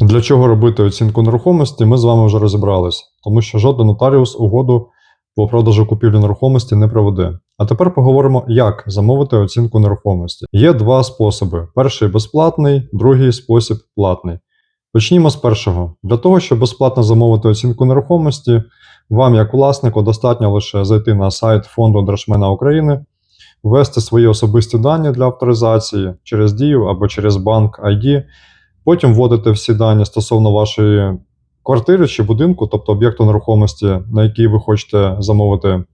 Для чого робити оцінку нерухомості, ми з вами вже розібрались, тому що жоден нотаріус угоду по продажу купівлі нерухомості не проведе. А тепер поговоримо, як замовити оцінку нерухомості. Є два способи: перший безплатний, другий спосіб платний. Почнімо з першого. Для того, щоб безплатно замовити оцінку нерухомості, вам, як власнику, достатньо лише зайти на сайт Фонду Держмена України, ввести свої особисті дані для авторизації через Дію або через банк ID, потім вводити всі дані стосовно вашої квартири чи будинку, тобто об'єкту нерухомості, на який ви хочете замовити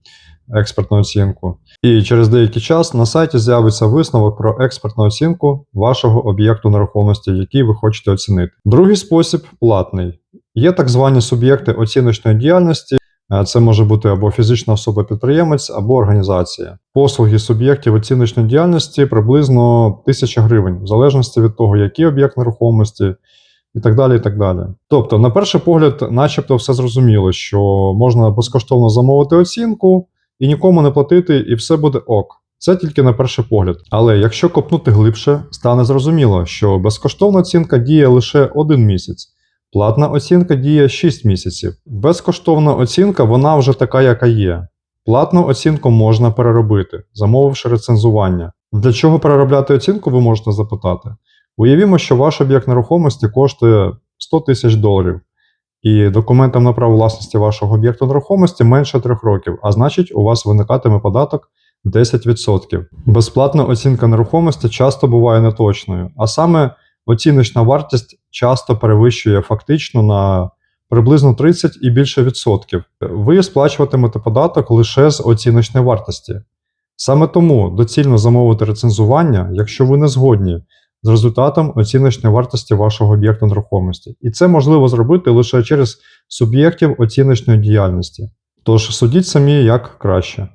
експертну оцінку. І через деякий час на сайті з'явиться висновок про експертну оцінку вашого об'єкту нерухомості, який ви хочете оцінити. Другий спосіб платний. Є так звані суб'єкти оціночної діяльності. Е, Це може бути або фізична особа-підприємець, або організація. Послуги суб'єктів оціночної діяльності приблизно 1000 гривень, в залежності від того, який об'єкт нерухомості, і так далі. і так далі. Тобто, на перший погляд, начебто, все зрозуміло, що можна безкоштовно замовити оцінку і нікому не платити, і все буде ок. Це тільки на перший погляд. Але якщо копнути глибше, стане зрозуміло, що безкоштовна оцінка діє лише один місяць. Платна оцінка діє 6 місяців. Безкоштовна оцінка вона вже така, яка є. Платну оцінку можна переробити, замовивши рецензування. Для чого переробляти оцінку, ви можете запитати. Уявімо, що ваш об'єкт нерухомості коштує 100 тисяч доларів, і документам на право власності вашого об'єкту нерухомості менше 3 років, а значить, у вас виникатиме податок 10%. Безплатна оцінка нерухомості часто буває неточною, а саме оціночна вартість часто перевищує фактично на приблизно 30 і більше відсотків. Ви сплачуватимете податок лише з оціночної вартості. Саме тому доцільно замовити рецензування, якщо ви не згодні з результатом оціночної вартості вашого об'єкту нерухомості. І це можливо зробити лише через суб'єктів оціночної діяльності. Тож судіть самі як краще.